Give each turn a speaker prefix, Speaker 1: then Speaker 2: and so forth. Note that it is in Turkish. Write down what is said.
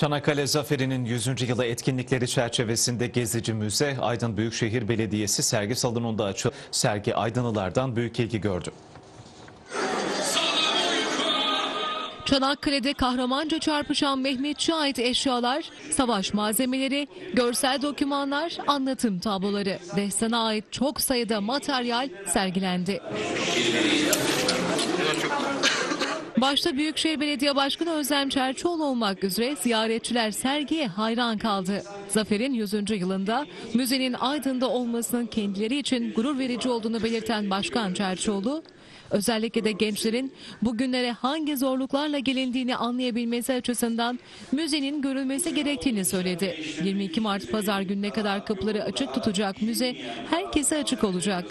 Speaker 1: Çanakkale Zaferi'nin 100. yılı etkinlikleri çerçevesinde Gezici Müze Aydın Büyükşehir Belediyesi sergi salonunda açıldı. Sergi Aydınlılardan büyük ilgi gördü.
Speaker 2: Çanakkale'de kahramanca çarpışan Mehmetçi'ye ait eşyalar, savaş malzemeleri, görsel dokümanlar, anlatım tabloları, destana ait çok sayıda materyal sergilendi. Başta Büyükşehir Belediye Başkanı Özlem Çerçioğlu olmak üzere ziyaretçiler sergiye hayran kaldı. Zafer'in 100. yılında müzenin Aydın'da olmasının kendileri için gurur verici olduğunu belirten Başkan Çerçioğlu, özellikle de gençlerin bugünlere hangi zorluklarla gelindiğini anlayabilmesi açısından müzenin görülmesi gerektiğini söyledi. 22 Mart pazar gününe kadar kapıları açık tutacak müze herkese açık olacak.